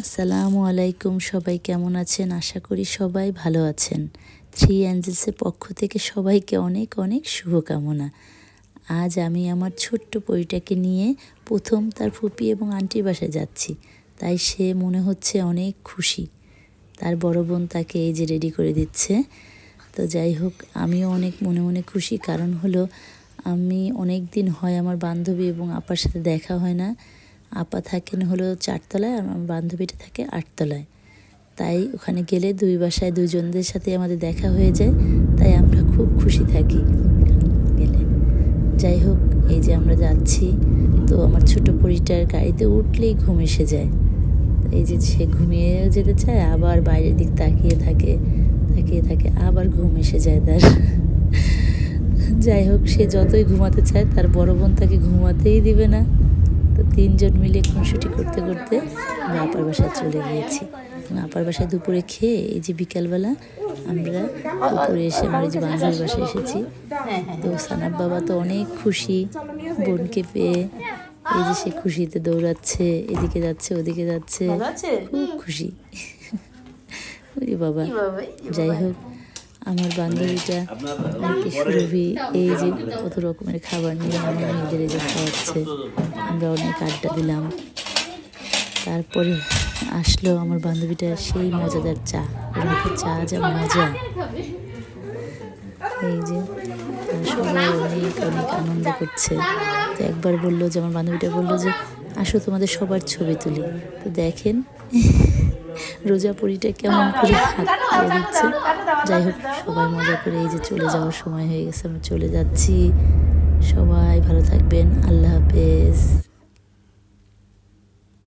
আসসালামু আলাইকুম, সবাই কেমন আছেন? আশা করি সবাই ভালো আছেন। থ্রি অ্যাঞ্জেলসের পক্ষ থেকে সবাইকে অনেক অনেক শুভকামনা। আজ আমি আমার ছোট্ট পরিটাকে নিয়ে প্রথম তার ফুপি এবং আন্টির বাসায় যাচ্ছি। তাই সে মনে হচ্ছে অনেক খুশি। তার বড় বোন তাকে এই যে রেডি করে দিচ্ছে। তো যাই হোক, আমিও অনেক মনে মনে খুশি। কারণ হলো, আমি অনেক দিন হয় আমার বান্ধবী এবং আপার সাথে দেখা হয় না। আপা থাকেন হলো চারতলায়, আর আমার বান্ধবীটা থাকে আটতলায়। তাই ওখানে গেলে দুই বাসায় দুজনদের সাথে আমাদের দেখা হয়ে যায়, তাই আমরা খুব খুশি থাকি গেলে। যাই হোক, এই যে আমরা যাচ্ছি, তো আমার ছোট পরিটার গাড়িতে উঠলেই ঘুম এসে যায়। এই যে সে ঘুমিয়ে যেতে চায়, আবার বাইরের দিক তাকিয়ে থাকে তাকিয়ে থাকে, আবার ঘুম এসে যায় তার। যাই হোক, সে যতই ঘুমাতে চায়, তার বড় বোন তাকে ঘুমাতেই দিবে না। তো তিনজন মিলে খুনসুটি করতে করতে আমরা আপার বাসায় চলে গিয়েছি। আপার বাসায় দুপুরে খেয়ে এই যে বিকালবেলা আমরা দুপুরে এসে আমার এই যে বান্ধবীর বাসায় এসেছি। তো সানাব বাবা তো অনেক খুশি বোনকে পেয়ে এই যে সে খুশিতে দৌড়াচ্ছে এদিকে যাচ্ছে ওদিকে যাচ্ছে। খুব খুশি। ওই বাবা। যাই হোক। আমার বান্ধবীটা সুরভি এই যে কত রকমের খাবার নিয়ে আমার মেয়েদের যে খাওয়াচ্ছে। আমরা অনেক আড্ডা দিলাম। তারপরে আসলো আমার বান্ধবীটা, সেই মজাদার চা। ওর চা যা মজা। এই যে সবাই অনেক অনেক আনন্দ করছে। তো একবার বলল যে, আমার বান্ধবীটা বলল যে, আসো তোমাদের সবার ছবি তুলি। তো দেখেন রোজা পরিটা কেমন করে হাত করে দিচ্ছে। যাই হোক সবাই মজা করে এই যে চলে যাওয়ার সময় হয়ে গেছে আমরা চলে যাচ্ছি। সবাই ভালো থাকবেন আল্লাহ